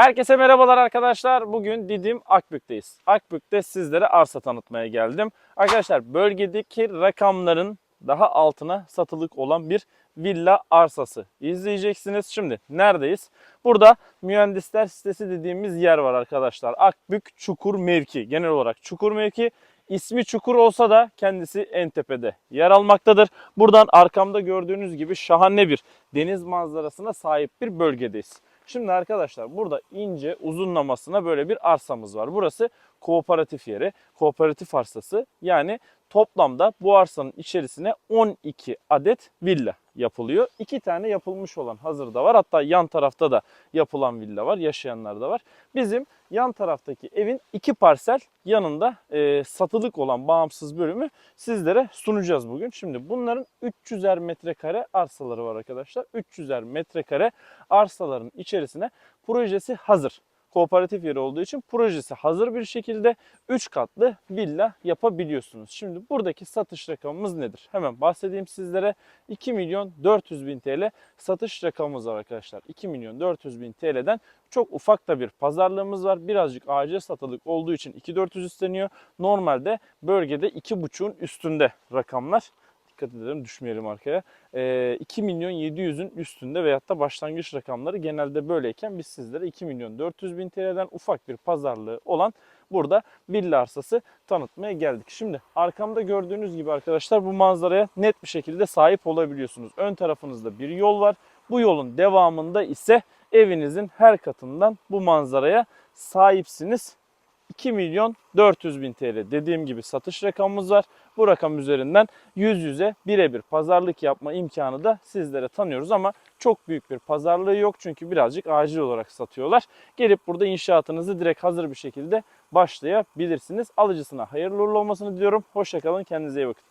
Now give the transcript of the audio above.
Herkese merhabalar arkadaşlar. Bugün Didim Akbük'teyiz. Akbük'te sizlere arsa tanıtmaya geldim. Arkadaşlar bölgedeki rakamların daha altına satılık olan bir villa arsası izleyeceksiniz. Şimdi neredeyiz? Burada mühendisler sitesi dediğimiz yer var arkadaşlar. Akbük Çukur Mevki. Genel olarak Çukur Mevki. İsmi Çukur olsa da kendisi en tepede yer almaktadır. Buradan arkamda gördüğünüz gibi şahane bir deniz manzarasına sahip bir bölgedeyiz. Şimdi arkadaşlar burada ince uzunlamasına böyle bir arsamız var. Burası kooperatif yeri, kooperatif arsası. Yani toplamda bu arsanın içerisine 12 adet villa yapılıyor. İki tane yapılmış olan hazırda var. Hatta yan tarafta da yapılan villa var, yaşayanlar da var. Bizim yan taraftaki evin iki parsel yanında e, satılık olan bağımsız bölümü sizlere sunacağız bugün. Şimdi bunların 300'er metrekare arsaları var arkadaşlar. 300'er metrekare arsaların içerisine projesi hazır. Kooperatif yeri olduğu için projesi hazır bir şekilde 3 katlı villa yapabiliyorsunuz. Şimdi buradaki satış rakamımız nedir? Hemen bahsedeyim sizlere. 2 milyon 400 bin TL satış rakamımız var arkadaşlar. 2 milyon 400 bin TL'den çok ufak da bir pazarlığımız var. Birazcık acil satılık olduğu için 2400 isteniyor. Normalde bölgede 2,5'un üstünde rakamlar. Dikkat edelim düşmeyelim arkaya. Ee, 2 milyon 700'ün üstünde veyahut da başlangıç rakamları genelde böyleyken biz sizlere 2 milyon 400 bin TL'den ufak bir pazarlığı olan burada villa arsası tanıtmaya geldik. Şimdi arkamda gördüğünüz gibi arkadaşlar bu manzaraya net bir şekilde sahip olabiliyorsunuz. Ön tarafınızda bir yol var. Bu yolun devamında ise evinizin her katından bu manzaraya sahipsiniz. 2 milyon 400 bin TL dediğim gibi satış rakamımız var. Bu rakam üzerinden yüz yüze birebir pazarlık yapma imkanı da sizlere tanıyoruz ama çok büyük bir pazarlığı yok çünkü birazcık acil olarak satıyorlar. Gelip burada inşaatınızı direkt hazır bir şekilde başlayabilirsiniz. Alıcısına hayırlı uğurlu olmasını diliyorum. Hoşçakalın kendinize iyi bakın.